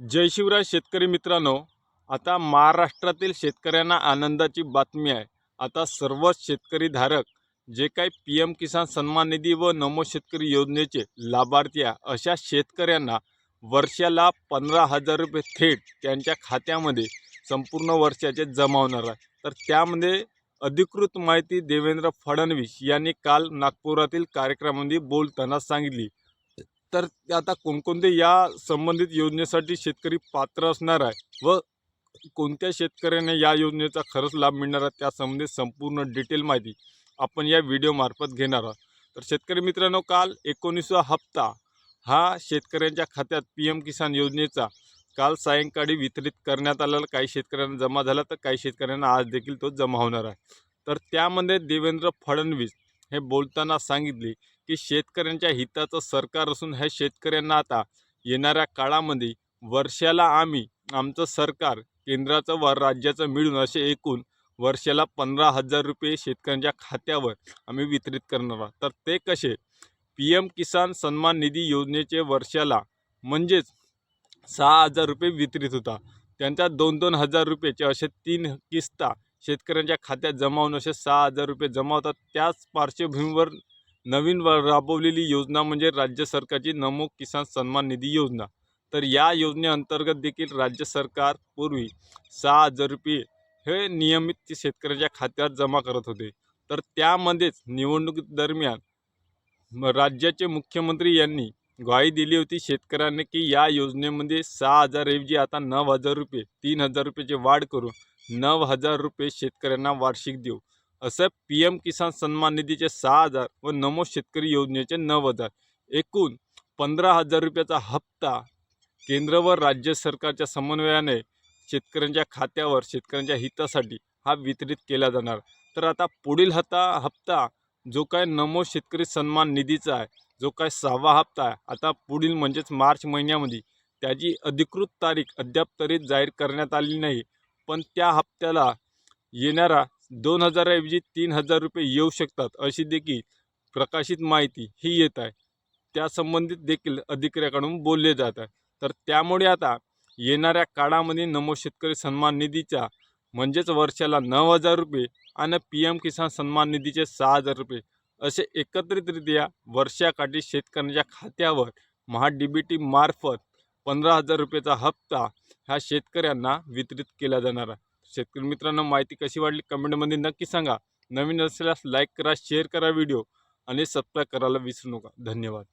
जय शिवराय शेतकरी मित्रांनो आता महाराष्ट्रातील शेतकऱ्यांना आनंदाची बातमी आहे. आता सर्वच शेतकरी धारक जे काही पी एम किसान सन्मान निधी व नमो शेतकरी योजनेचे लाभार्थी आहे अशा शेतकऱ्यांना वर्षाला पंधरा हजार रुपये थेट त्यांच्या खात्यामध्ये संपूर्ण वर्षाचे जमा होणार आहे. तर त्यामध्ये अधिकृत माहिती देवेंद्र फडणवीस यांनी काल नागपुरातील कार्यक्रमामध्ये बोलताना सांगितली. तर आता कोणकोणते या संबंधित योजनेसाठी शेतकरी पात्र असणार आहे व कोणत्या शेतकऱ्याने या योजनेचा खरंच लाभ मिळणार आहे त्या संबंधित संपूर्ण डिटेल माहिती आपण या व्हिडिओमार्फत घेणार आहोत. तर शेतकरी मित्रांनो काल एकोणीसवा हप्ता हा शेतकऱ्यांच्या खात्यात पी एम किसान योजनेचा काल सायंकाळी वितरित करण्यात आलेला काही शेतकऱ्यांना जमा झाला तर काही शेतकऱ्यांना आज देखील तो जमा होणार आहे. तर त्यामध्ये देवेंद्र फडणवीस हे बोलताना सांगितले की शेतकऱ्यांच्या हिताचं सरकार असून ह्या शेतकऱ्यांना आता येणाऱ्या काळामध्ये वर्षाला आम्ही आमचं सरकार केंद्राचं व राज्याचं मिळून असे एकूण वर्षाला पंधरा हजार रुपये शेतकऱ्यांच्या खात्यावर आम्ही वितरित करणार आहोत. तर ते कसे? पी एम किसान सन्मान निधी योजनेचे वर्षाला म्हणजेच सहा हजार रुपये वितरित होता. त्यांच्या दोन दोन हजार रुपयेचे असे तीन किस्ता शेतकऱ्यांच्या खात्यात जमावून असे सहा हजार रुपये जमा होतात. त्याच पार्श्वभूमीवर नवीन राबवलेली योजना म्हणजे राज्य सरकारची नमो किसान सन्मान निधी योजना. तर या योजनेअंतर्गत देखील राज्य सरकार पूर्वी सहा हजार रुपये हे नियमित ते शेतकऱ्याच्या खात्यात जमा करत होते. तर त्यामध्येच निवडणुकीदरम्यान राज्याचे मुख्यमंत्री यांनी ग्वाही दिली होती शेतकऱ्यांनी की या योजनेमध्ये सहा हजारऐवजी आता नऊ हजार रुपये तीन हजार रुपयाची वाढ करून नऊ हजार रुपये शेतकऱ्यांना वार्षिक देऊ. असं पी एम किसान सन्मान निधीचे सहा हजार व नमो शेतकरी योजनेचे नऊ हजार. एकूण पंधरा हजार रुपयाचा हप्ता केंद्र व राज्य सरकारच्या समन्वयाने शेतकऱ्यांच्या खात्यावर शेतकऱ्यांच्या हितासाठी हा वितरित केला जाणार. तर आता पुढील हता हप्ता जो काय नमो शेतकरी सन्मान निधीचा आहे जो काय सहावा हप्ता आहे आता पुढील म्हणजेच मार्च महिन्यामध्ये त्याची अधिकृत तारीख अद्याप तरी जाहीर करण्यात आली नाही. पण त्या हप्त्याला येणारा दोन हजाराऐवजी तीन हजार रुपये येऊ शकतात अशी देखील प्रकाशित माहिती ही येत आहे. त्या संबंधित देखील अधिकाऱ्याकडून बोलले जात आहे. तर त्यामुळे आता येणाऱ्या काळामध्ये नमो शेतकरी सन्मान निधीच्या म्हणजेच वर्षाला नऊ हजार रुपये आणि पी एम किसान सन्मान निधीचे सहा हजार रुपये असे एकत्रितरित्या वर्षाकाठी शेतकऱ्यांच्या खात्यावर महा डी बी टी मार्फत पंधरा हजार रुपयाचा हप्ता ह्या शेतकऱ्यांना वितरित केला जाणार आहे. शेतकरी मित्रांनो माहिती कशी वाटली कमेंटमध्ये नक्की सांगा. नवीन असल्यास लाईक करा शेअर करा व्हिडिओ आणि सबस्क्राईब करायला विसरू नका. धन्यवाद.